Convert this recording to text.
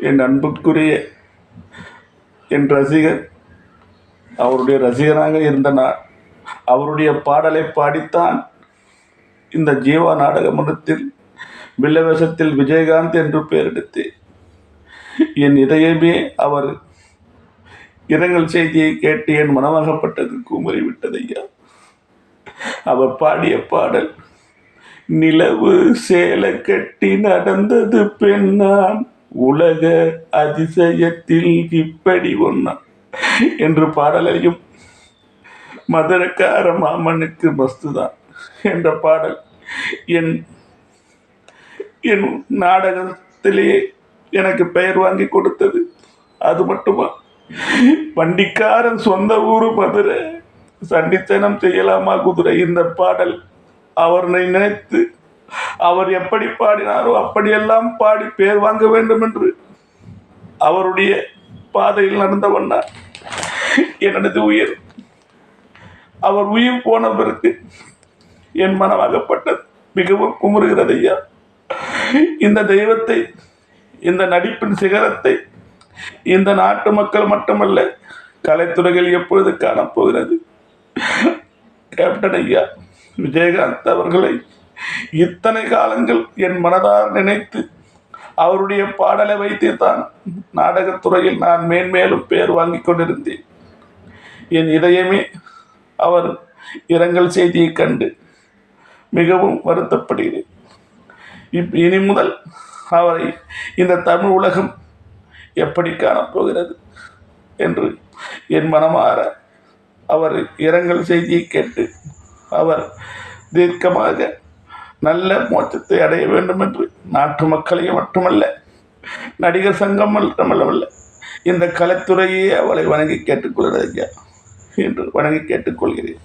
என் அன்புக்குரிய என் ரசிகர் அவருடைய ரசிகராக இருந்த நான் அவருடைய பாடலை பாடித்தான் இந்த ஜீவா நாடக மன்றத்தில் வில்லவேஷத்தில் விஜயகாந்த் என்று பெயரெடுத்து என் இதயமே அவர் இரங்கல் செய்தியை கேட்டு என் மனமாகப்பட்டது குமரி விட்டதையா? அவர் பாடிய பாடல் நிலவு சேலை கட்டி நடந்தது பெண்ணான் உலக அதிசயத்தில் இப்படி ஒன்னா என்று பாடலையும் மதுரக்கார மாமனுக்கு மஸ்துதான் என்ற பாடல் என் என் நாடகத்திலேயே எனக்கு பெயர் வாங்கி கொடுத்தது. அது மட்டுமா? வண்டிக்காரன் சொந்த ஊரு மதுரை சண்டித்தனம் செய்யலாமா குதிரை? இந்த பாடல் அவரை நினைத்து அவர் எப்படி பாடினாரோ அப்படியெல்லாம் பாடி பேர் வாங்க வேண்டும் என்று அவருடைய பாதையில் நடந்தவன் நான் உயிர். அவர் உயிர் போன பிறகு என் மனமாகப்பட்டது மிகவும் குமுறுகிறது ஐயா. இந்த தெய்வத்தை இந்த நடிப்பின் சிகரத்தை இந்த நாட்டு மக்கள் மட்டுமல்ல கலைத்துறைகள் எப்பொழுது காணப்போகிறது? கேப்டன் ஐயா விஜயகாந்த் அவர்களை இத்தனை காலங்கள் என் மனதார் நினைத்து அவருடைய பாடலை வைத்து தான் நாடகத்துறையில் நான் மேன்மேலும் பேர் வாங்கி கொண்டிருந்தேன். என் இதயமே அவர் இரங்கல் செய்தியை கண்டு மிகவும் வருத்தப்படுகிறேன். இப் இனி முதல் அவரை இந்த தமிழ் உலகம் எப்படி காணப்போகிறது என்று என் மனமாற அவர் இரங்கல் செய்தியை கேட்டு அவர் தீர்க்கமாக நல்ல மோட்சத்தை அடைய வேண்டும் என்று நாட்டு மக்களையும் மட்டுமல்ல நடிகர் சங்கம் மட்டுமல்ல இந்த கலைத்துறையே அவளை வணங்கி கேட்டுக்கொள்கிறது ஐயா என்று வணங்கி கேட்டுக்கொள்கிறேன்